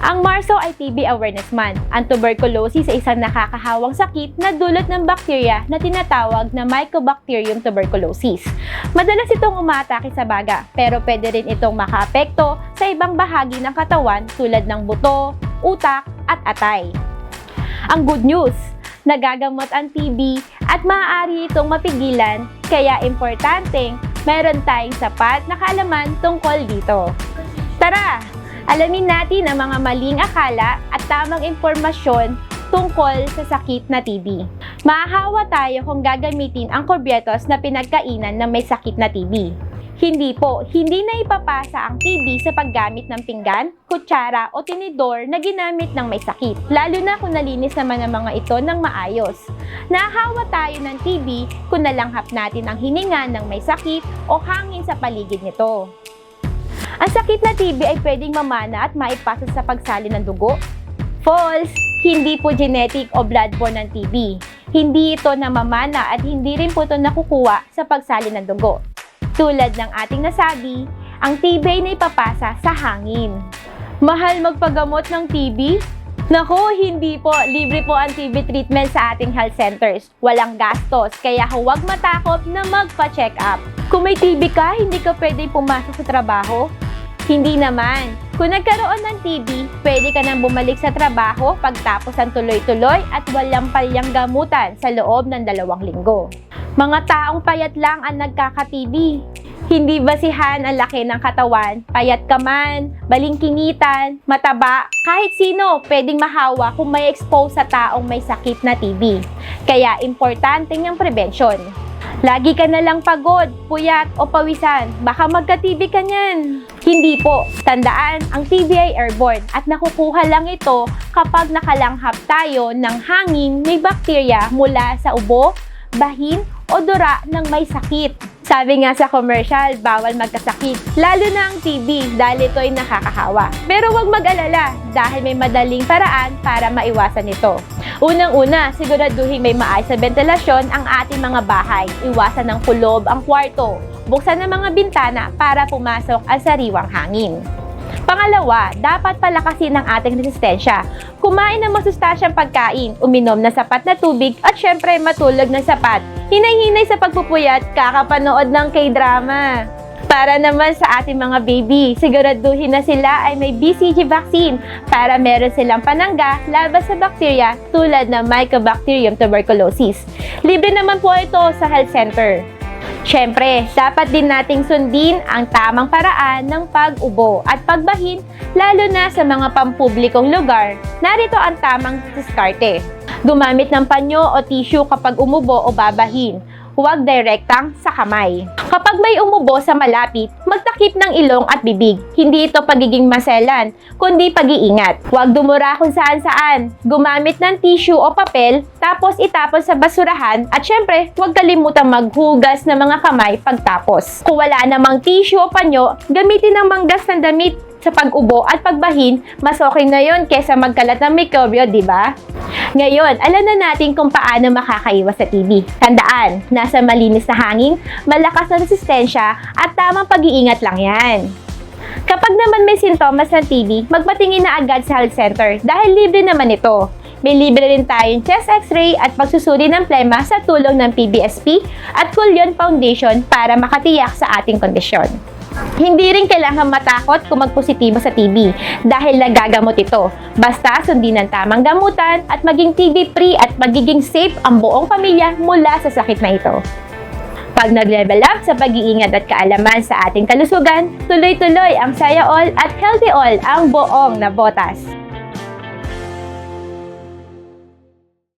Ang Marso ay TB Awareness Month. Ang tuberculosis ay isang nakakahawang sakit na dulot ng bakterya na tinatawag na Mycobacterium tuberculosis. Madalas itong umaatake sa baga, pero pwede rin itong makaapekto sa ibang bahagi ng katawan tulad ng buto, utak, at atay. Ang good news, nagagamot ang TB at maaari itong mapigilan, kaya importanteng meron tayong sapat na kaalaman tungkol dito. Tara, alamin natin ang mga maling akala at tamang impormasyon tungkol sa sakit na TB. Mahahawa tayo kung gagamitin ang kurbyetos na pinagkainan na may sakit na TB. Hindi po, hindi na ipapasa ang TB sa paggamit ng pinggan, kutsara o tinidor na ginamit ng may sakit, lalo na kung nalinis naman ang mga ito ng maayos. Nahahawa tayo ng TB kung nalanghap natin ang hininga ng may sakit o hangin sa paligid nito. Ang sakit na TB ay pwedeng mamana at maipasa sa pagsali ng dugo. False! Hindi po genetic o bloodborne ng TB. Hindi ito namamana at hindi rin po ito nakukuha sa pagsali ng dugo. Tulad ng ating nasabi, ang TB ay naipapasa sa hangin. Mahal magpagamot ng TB? Naku, hindi po. Libre po ang TB treatment sa ating health centers. Walang gastos, kaya huwag matakot na magpa-check up. Kung may TB ka, hindi ka pwede pumasok sa trabaho? Hindi naman. Kung nagkaroon ng TB, pwede ka nang bumalik sa trabaho pagtapos ang tuloy-tuloy at walang palyang gamutan sa loob ng dalawang linggo. Mga taong payat lang ang nagkaka-TB. Hindi basihan ang laki ng katawan, payat ka man, balingkinitan, mataba, kahit sino pwedeng mahawa kung may expose sa taong may sakit na TB. Kaya importante yung prevention. Lagi ka na lang pagod, puyat o pawisan, baka magka-TB ka niyan. Hindi po. Tandaan, ang TB ay airborne at nakukuha lang ito kapag nakalanghap tayo ng hangin may bakterya mula sa ubo, bahin o dura ng may sakit. Sabi nga sa commercial, bawal magkasakit. Lalo na ang TB dahil ito ay nakakahawa. Pero huwag mag-alala dahil may madaling paraan para maiwasan ito. Unang-una, siguraduhin may maayos na ventilasyon ang ating mga bahay. Iwasan ng kulob ang kwarto. Buksan ang mga bintana para pumasok ang sariwang hangin. Pangalawa, dapat palakasin ang ating resistensya. Kumain ng masustansyang pagkain, uminom ng sapat na tubig at syempre matulog ng sapat. Hinay-hinay sa pagpupuyat, kakapanood ng K-drama. Para naman sa ating mga baby, siguraduhin na sila ay may BCG vaccine para meron silang panangga laban sa bakterya tulad ng Mycobacterium tuberculosis. Libre naman po ito sa health center. Siyempre, dapat din nating sundin ang tamang paraan ng pag-ubo at pagbahin lalo na sa mga pampublikong lugar. Narito ang tamang diskarte. Gumamit ng panyo o tissue kapag umubo o babahin. Huwag direktang sa kamay. Kapag may umubo sa malapit, magtakip ng ilong at bibig. Hindi ito pagiging maselan, kundi pag-iingat. Huwag dumura kung saan-saan. Gumamit ng tissue o papel, tapos itapon sa basurahan at syempre, huwag kalimutang maghugas ng mga kamay pagtapos. Kung wala namang tissue o panyo, gamitin ng manggas ng damit sa pag-ubo at pagbahin, mas okay na yon kesa magkalat ng mikrobyo, di ba? Ngayon, alam na natin kung paano makakaiwas sa TB. Tandaan, nasa malinis na hangin, malakas na resistensya, at tamang pag-iingat lang yan. Kapag naman may sintomas ng TB, magpatingin na agad sa health center dahil libre naman ito. May libre rin tayong chest x-ray at pagsusuri ng plema sa tulong ng PBSP at Kulyon Foundation para makatiyak sa ating kondisyon. Hindi rin kailangan matakot kung magpositibo sa TB dahil nagagamot ito. Basta sundin ang tamang gamutan at maging TB-free at magiging safe ang buong pamilya mula sa sakit na ito. Pag nag-level up sa pag-iingat at kaalaman sa ating kalusugan, tuloy-tuloy ang Saya All at Healthy All ang buong na botas.